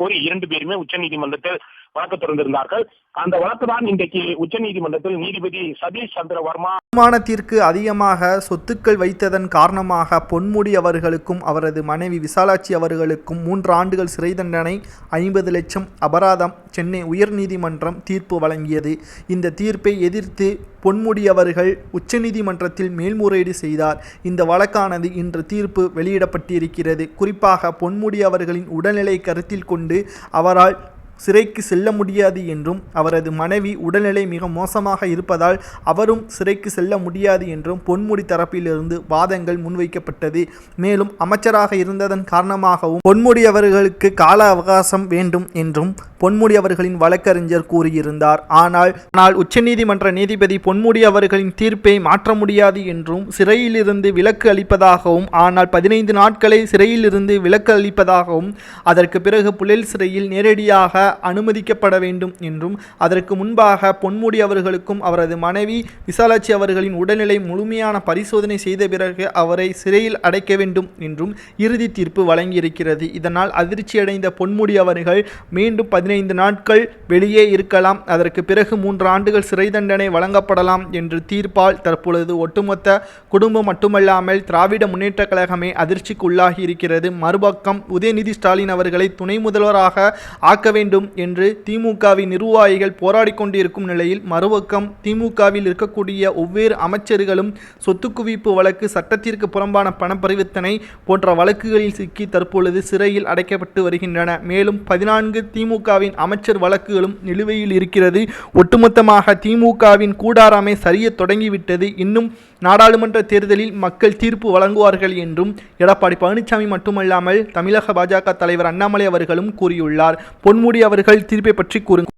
கோரி இரண்டு பேருமே உச்சநீதிமன்றத்தில் வழக்கு தொடர்ந்திருந்தார்கள். அந்த வழக்கு தான் இன்றைக்கு உச்சநீதிமன்றத்தில் நீதிபதி சதீஷ் சந்திரவர்மா வருமானத்திற்கு அதிகமாக சொத்துக்கள் வைத்ததன் காரணமாக பொன்முடி அவர்களுக்கும் அவரது மனைவி விசாலாட்சி அவர்களுக்கும் மூன்று ஆண்டுகள் சிறை தண்டனை ஐம்பது லட்சம் அபராதம் சென்னை உயர்நீதிமன்றம் தீர்ப்பு வழங்கியது. இந்த தீர்ப்பை எதிர்த்து பொன்முடி அவர்கள் உச்சநீதிமன்றத்தில் மேல்முறையீடு செய்தார். இந்த வழக்கானது இன்று தீர்ப்பு வெளியிடப்பட்டிருக்கிறது. குறிப்பாக பொன்முடி அவர்களின் உடல்நிலை கருத்தில் கொண்டு அவரால் சிறைக்கு செல்ல முடியாது என்றும் அவரது மனைவி உடல்நிலை மிக மோசமாக இருப்பதால் அவரும் சிறைக்கு செல்ல முடியாது என்றும் பொன்முடி தரப்பிலிருந்து வாதங்கள் முன்வைக்கப்பட்டது. மேலும் அமைச்சராக இருந்ததன் காரணமாகவும் பொன்முடி அவர்களுக்கு கால அவகாசம் வேண்டும் என்றும் பொன்முடி அவர்களின் வழக்கறிஞர் கூறியிருந்தார். ஆனால் ஆனால் உச்சநீதிமன்ற நீதிபதி பொன்முடி அவர்களின் தீர்ப்பை மாற்ற முடியாது என்றும் சிறையிலிருந்து விலக்கு அளிப்பதாகவும் ஆனால் பதினைந்து நாட்களை சிறையிலிருந்து விலக்கு அளிப்பதாகவும் அதற்கு பிறகு புழல் சிறையில் நேரடியாக அனுமதிக்கப்பட வேண்டும் என்றும் அதற்கு முன்பாக பொன்முடி அவர்களுக்கும் அவரது மனைவி விசாலாட்சி அவர்களின் உடல்நிலை முழுமையான பரிசோதனை செய்த பிறகு அவரை சிறையில் அடைக்க வேண்டும் என்றும் இறுதி தீர்ப்பு வழங்கியிருக்கிறது. இதனால் அதிர்ச்சியடைந்த பொன்முடி அவர்கள் மீண்டும் பதினைந்து நாட்கள் வெளியே இருக்கலாம். அதற்கு பிறகு மூன்று ஆண்டுகள் சிறை தண்டனை வழங்கப்படலாம் என்று தீர்ப்பால் தற்பொழுது ஒட்டுமொத்த குடும்பம் மட்டுமல்லாமல் திராவிட முன்னேற்றக் கழகமே அதிர்ச்சிக்குள்ளாகி இருக்கிறது மறுபக்கம் உதயநிதி ஸ்டாலின் அவர்களை துணை முதல்வராக ஆக்க வேண்டும் வேண்டும் என்று திமுகவின் நிர்வாகிகள் போராடி கொண்டிருக்கும் நிலையில் மறுபக்கம் திமுகவில் இருக்கக்கூடிய ஒவ்வேறு அமைச்சர்களும் சொத்து குவிப்பு வழக்கு சட்டத்திற்கு புறம்பான பண பரிவர்த்தனை போன்ற வழக்குகளில் சிக்கி தற்பொழுது சிறையில் அடைக்கப்பட்டு வருகின்றன. மேலும் பதினான்கு திமுகவின் அமைச்சர் வழக்குகளும் நிலுவையில் இருக்கிறது. ஒட்டுமொத்தமாக திமுகவின் கூடாரமே சரிய தொடங்கிவிட்டது. இன்னும் நாடாளுமன்ற தேர்தலில் மக்கள் தீர்ப்பு வழங்குவார்கள் என்றும் எடப்பாடி பழனிசாமி மட்டுமல்லாமல் தமிழக பாஜக தலைவர் அண்ணாமலை அவர்களும் கூறியுள்ளார். பொன்முடி அவர்கள் தீர்ப்பை பற்றி கூறுங்க